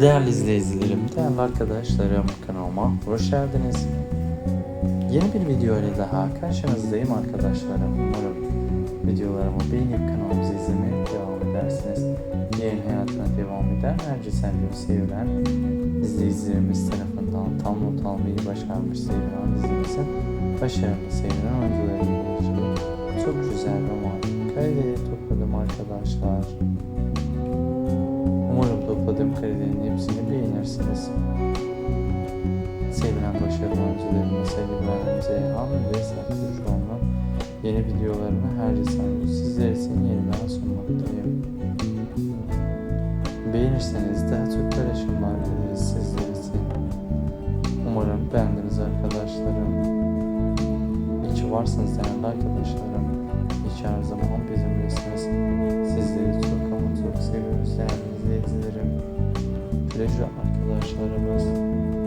Değerli izleyicilerim, değerli arkadaşlarım kanalıma hoş geldiniz. Yeni bir video ile daha karşınızdayım arkadaşlarım. Umarım videolarımı beğenip kanalımızı izlemeye devam edersiniz. Yayın hayatına devam eden Erci Sendi'yi sevilen izleyicilerimiz tarafından tam not almayı başarmış sevilen dizimizin başarılı sevilen oyuncularıyla ilgili çok güzel romantik kareleri topladım arkadaşlar. Karelerin hepsini beğenirsiniz. Sevilen başarılı oyuncularımla sevgiler Zeyhan ve Sertür Şoğlu'nun yeni videolarını her zaman sizler için yeniden sunmaktayım. Beğenirseniz daha çok paylaşımlar ederiz sizler için. Umarım beğendiniz arkadaşlarım. İyi ki varsınız değerli arkadaşlarım. Pleasure arkadaşlarımız.